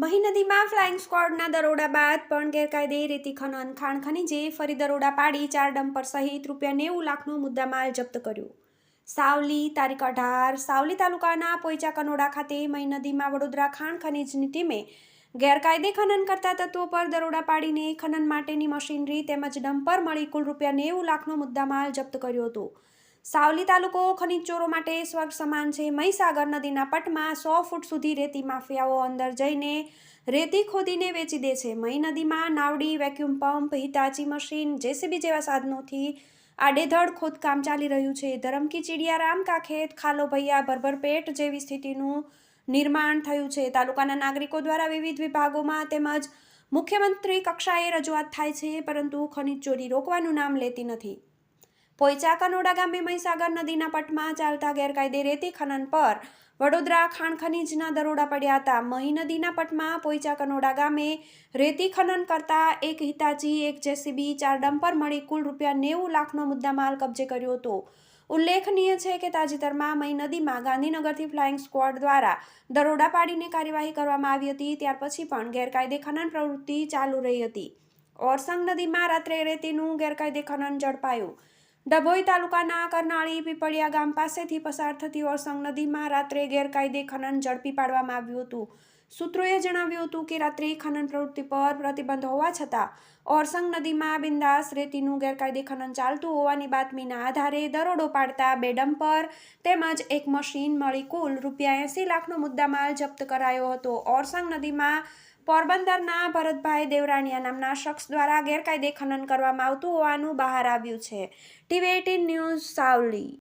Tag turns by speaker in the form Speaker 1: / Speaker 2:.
Speaker 1: મહી નદીમાં ફ્લાઇંગ સ્ક્વોડના દરોડા બાદ પણ ગેરકાયદે રેતી ખનન, ખાણ ખનીજે ફરી દરોડા પાડી ચાર ડમ્પર સહિત રૂપિયા નેવું લાખનો મુદ્દામાલ જપ્ત કર્યો. સાવલી તારીખ અઢાર, સાવલી તાલુકાના પોઈચા કનોડા ખાતે મહી નદીમાં વડોદરા ખાણ ખનીજની ટીમે ગેરકાયદે ખનન કરતા તત્વો પર દરોડા પાડીને ખનન માટેની મશીનરી તેમજ ડમ્પર મળી કુલ રૂપિયા નેવું લાખનો મુદ્દામાલ જપ્ત કર્યો હતો. સાવલી તાલુકો ખનીજ ચોરો માટે સ્વર્ગ સમાન છે. મહીસાગર નદીના પટમાં સો ફૂટ સુધી રેતી માફિયાઓ અંદર જઈને રેતી ખોદીને વેચી દે છે. મહી નદીમાં નાવડી, vacuum pump, Hitachi machine, JCB જેવા સાધનોથી આડેધડ ખોદકામ ચાલી રહ્યું છે. ધરમકી, ચીડિયારામ, કાખેત, ખાલો ભૈયા ભરભરપેટ જેવી સ્થિતિનું નિર્માણ થયું છે. તાલુકાના નાગરિકો દ્વારા વિવિધ વિભાગોમાં તેમજ મુખ્યમંત્રી કક્ષાએ રજૂઆત થાય છે, પરંતુ ખનીજ ચોરી રોકવાનું નામ લેતી નથી. પોઈચા કનોડા ગામે મહીસાગર નદીના પટમાં ચાલતા ગેરકાયદે રેતી ખનન પર વડોદરા ખાણ ખનીજના દરોડા પડ્યા હતા. મહી નદીના પટમાં પોઈચા કનોડા ગામે રેતી ખનન કરતા એક હિતાચી, એક જેસીબી, ચાર ડમ્પર મળી કુલ રૂપિયા નેવું લાખનો મુદ્દામાલ કબજે કર્યો હતો. ઉલ્લેખનીય છે કે તાજેતરમાં મહી નદીમાં ગાંધીનગરથી ફ્લાઇંગ સ્ક્વોડ દ્વારા દરોડા પાડીને કાર્યવાહી કરવામાં આવી હતી. ત્યાર પછી પણ ગેરકાયદે ખનન પ્રવૃત્તિ ચાલુ રહી હતી. ઓરસંગ નદીમાં રાત્રે રેતીનું ગેરકાયદે ખનન ઝડપાયું. ડભોઈ તાલુકાના કરનાળી પીપળિયા ગામ પાસેથી પસાર થતી ઓરસંગ નદીમાં રાત્રે ગેરકાયદે ખનન ઝડપી પાડવામાં આવ્યું હતું. સૂત્રોએ જણાવ્યું હતું કે રાત્રે ખનન પ્રવૃત્તિ પર પ્રતિબંધ હોવા છતાં, ઓરસંગ નદીમાં બિંદાસ રેતીનું ગેરકાયદે ખનન ચાલતું હોવાની બાતમીના આધારે દરોડો પાડતા બે ડમ્પર તેમજ એક મશીન મળી કુલ રૂપિયા એંસી લાખનો મુદ્દામાલ જપ્ત કરાયો હતો. ઓરસંગ નદીમાં પોરબંદરના ભરતભાઈ દેવરાણીયા નામના શખ્સ દ્વારા ગેરકાયદે ખનન કરવામાં આવતું હોવાનું બહાર આવ્યું છે. TV eighteen news Savli.